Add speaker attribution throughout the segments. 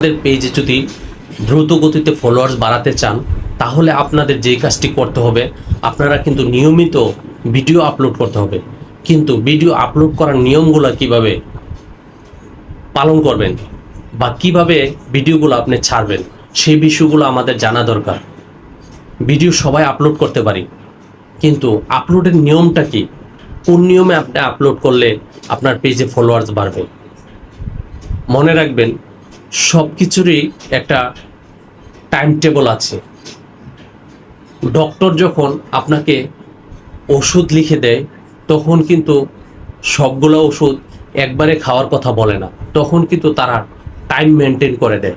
Speaker 1: আপনাদের পেজে যদি দ্রুত গতিতে ফলোয়ার্স বাড়াতে চান, তাহলে আপনাদের যে কাজটি করতে হবে, আপনারা কিন্তু নিয়মিত ভিডিও আপলোড করতে হবে। কিন্তু ভিডিও আপলোড করার নিয়মগুলো কীভাবে পালন করবেন বা কীভাবে ভিডিওগুলো আপনি ছাড়বেন, সেই বিষয়গুলো আমাদের জানা দরকার। ভিডিও সবাই আপলোড করতে পারি, কিন্তু আপলোডের নিয়মটা কি? কোন নিয়মে আপনি আপলোড করলে আপনার পেজে ফলোয়ার্স বাড়বে? মনে রাখবেন সব কিছুরই একটা টাইম টেবল আছে। ডক্টর যখন আপনাকে ওষুধ লিখে দেয়, তখন কিন্তু সবগুলো ওষুধ একবারে খাওয়ার কথা বলে না। তখন কিন্তু তারা টাইম মেনটেন করে দেয়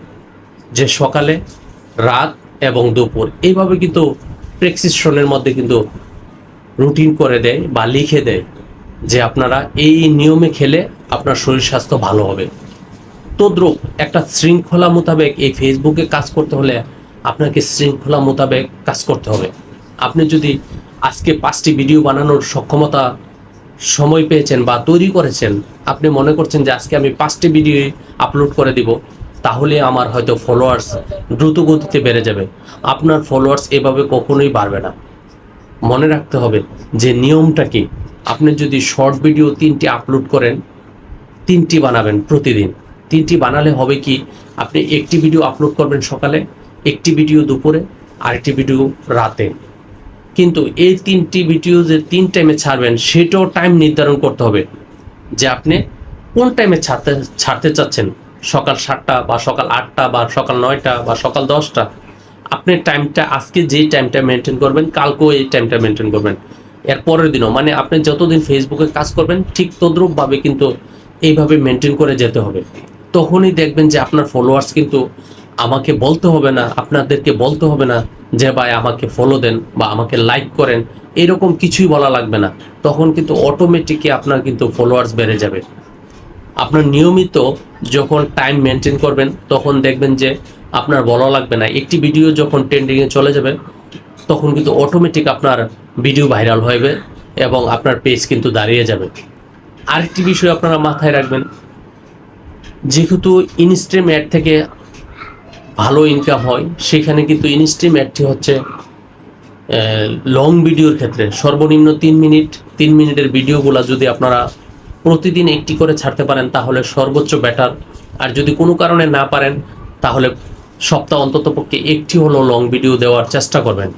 Speaker 1: যে সকালে, রাত এবং দুপুর। এইভাবে কিন্তু প্রেসক্রিপশনের মধ্যে কিন্তু রুটিন করে দেয় বা লিখে দেয় যে আপনারা এই নিয়মে খেলে আপনার শরীর স্বাস্থ্য ভালো হবে। তদ্রুপ একটা শৃঙ্খলা মোতাবেক এই ফেসবুকে কাজ করতে হলে আপনাকে শৃঙ্খলা মোতাবেক কাজ করতে হবে। আপনি যদি আজকে পাঁচটি ভিডিও বানানোর সক্ষমতা সময় পেয়েছেন বা তৈরি করেছেন, আপনি মনে করছেন যে আজকে আমি পাঁচটি ভিডিও আপলোড করে দিব, তাহলে আমার হয়তো ফলোয়ার্স দ্রুত গতিতে বেড়ে যাবে। আপনার ফলোয়ার্স এভাবে কখনোই বাড়বে না। মনে রাখতে হবে যে নিয়মটা কি? আপনি যদি শর্ট ভিডিও তিনটি আপলোড করেন, তিনটি বানাবেন প্রতিদিন। তিনটি বানালে হবে কি, আপনি একটি ভিডিও আপলোড করবেন সকালে, একটি ভিডিও দুপুরে, আরেকটি ভিডিও রাতে। কিন্তু এই তিনটি ভিডিও যে তিন টাইমে ছাড়বেন, সেটাও টাইম নির্ধারণ করতে হবে যে আপনি কোন টাইমে ছাড়তে ছাড়তে চাচ্ছেন। সকাল সাতটা বা সকাল আটটা বা সকাল নয়টা বা সকাল দশটা। আপনি টাইমটা আজকে যেই টাইমটা মেনটেন করবেন, কালকেও এই টাইমটা মেনটেন করবেন। এর পরের দিনও মানে আপনি যতদিন ফেসবুকে কাজ করবেন, ঠিক তদ্রূপভাবে কিন্তু এইভাবে মেনটেন করে যেতে হবে। তখনই দেখবেন যে আপনার ফলোয়ার্স কিন্তু আমাকে বলতে হবে না, আপনাদেরকে বলতে হবে না যে ভাই আমাকে ফলো দেন বা আমাকে লাইক করেন, এরকম কিছুই বলা লাগবে না। তখন কিন্তু অটোমেটিকই আপনার কিন্তু ফলোয়ার্স বেড়ে যাবে। আপনার নিয়মিত যখন টাইম মেনটেন করবেন, তখন দেখবেন যে আপনার বলা লাগবে না। একটি ভিডিও যখন ট্রেন্ডিংয়ে চলে যাবে, তখন কিন্তু অটোমেটিক আপনার ভিডিও ভাইরাল হবে এবং আপনার পেজ কিন্তু দাঁড়িয়ে যাবে। আরেকটি বিষয় আপনারা মাথায় রাখবেন যেহেতু ইনস্ট্রিম অ্যাড থেকে ভালো ইনকাম হয়, সেখানে কিন্তু ইনস্ট্রিম অ্যাডটি হচ্ছে লং ভিডিওর ক্ষেত্রে। সর্বনিম্ন তিন মিনিট তিন মিনিটের ভিডিওগুলো যদি আপনারা প্রতিদিন একটি করে ছাড়তে পারেন, তাহলে সর্বোচ্চ বেটার আর যদি কোনো কারণে না পারেন, তাহলে সপ্তাহ অন্তত পক্ষে একটি হলো লং ভিডিও দেওয়ার চেষ্টা করবেন।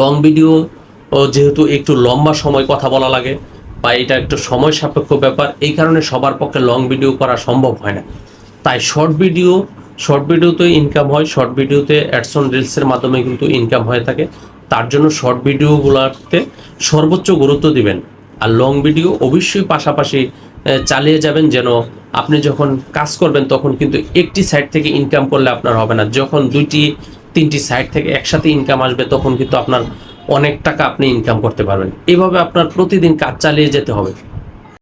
Speaker 1: লং ভিডিও যেহেতু একটু লম্বা সময় কথা বলা লাগে বা এটা একটু সময় সাপেক্ষ ব্যাপার, এই কারণে সবার পক্ষে লং ভিডিও করা সম্ভব হয় না। তাই শর্ট ভিডিও শর্ট ভিডিওতে ইনকাম হয় শর্ট ভিডিওতে অ্যাডসন রিলসের মাধ্যমে কিন্তু ইনকাম হয়ে থাকে। তার জন্য শর্ট ভিডিওগুলোতে সর্বোচ্চ গুরুত্ব দিবেন। আর লং ভিডিও অবশ্যই পাশাপাশি চালিয়ে যাবেন যেন আপনি যখন কাজ করবেন তখন কিন্তু একটি সাইড থেকে ইনকাম করলে আপনার হবে না। যখন দুইটি, তিনটি সাইড থেকে একসাথে ইনকাম আসবে তখন কিন্তু আপনার অনেক টাকা আপনি ইনকাম করতে পারবেন। এভাবে আপনার প্রতিদিন কাজ চালিয়ে যেতে হবে।